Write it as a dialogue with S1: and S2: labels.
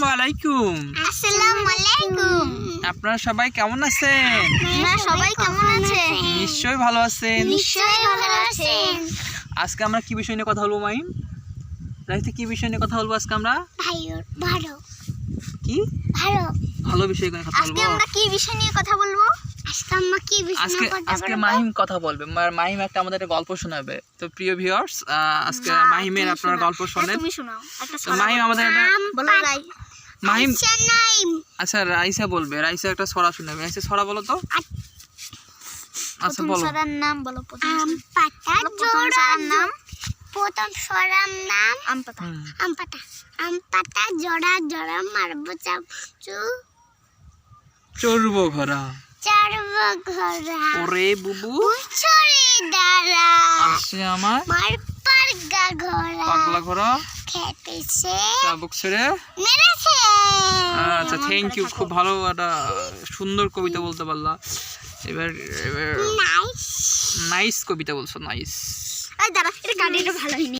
S1: আসসালামু আলাইকুম।
S2: আসসালামু আলাইকুম।
S1: আপনারা সবাই কেমন আছেন?
S2: আপনারা সবাই কেমন আছেন?
S1: নিশ্চয়ই ভালো আছেন।
S2: নিশ্চয়ই ভালো আছেন।
S1: আজকে আমরা কি বিষয় নিয়ে কথা বলব মাইম রাইতে কি বিষয় নিয়ে কথা বলব আজকে আমরা?
S2: ভালো।
S1: কি?
S2: ভালো।
S1: ভালো বিষয় নিয়ে কথা
S2: আজকে
S1: বলব।
S2: আমরা কি বিষয় নিয়ে কথা বলব? আজকে আমরা কি বিষয়
S1: আজকে আজকে মাহিম কথা বলবে। মাহিম একটা আমাদের একটা গল্প শোনাবে। তো প্রিয় ভিউয়ার্স আজকে মাহিমের আপনার গল্প
S2: হ্যাঁ,
S1: শোনেন
S2: তুমি শোনাও। একটা
S1: মাহিম আমাদের একটা মাহিম
S2: আচ্ছা
S1: আচ্ছা রাইসা বলবে। রাইসা একটা ছড়া শোনাবে রাইসা ছড়া বলো তো। আচ্ছা বলো।
S2: সরার নাম বলো প্রথম
S3: পাতা
S2: বলো
S3: জোড়া
S2: নাম।
S3: প্রথম সরার নাম
S2: আম পাতা।
S3: আম পাতা। আম পাতা জোড়া জোড়া মারবো চাপচু
S1: চড়ব ঘোড়া।
S3: চারব ঘোড়া।
S1: ওরে বুবু।
S3: উছরে দাঁড়া।
S1: আসছে আমার
S3: মার পারগা ঘোড়া।
S1: পাগলা ঘোড়া।
S3: খেতেছে
S1: চাবুক ছেড়ে।
S3: মেরেছে।
S1: আচ্ছা থ্যাংক ইউ খুব ভালো একটা সুন্দর কবিতা বলতে পারলা। এবার এবার
S3: নাইস
S1: নাইস কবিতা বলছো নাইস
S2: এই দাঁড়া এটা গাড়িটা ভালো হয়নি।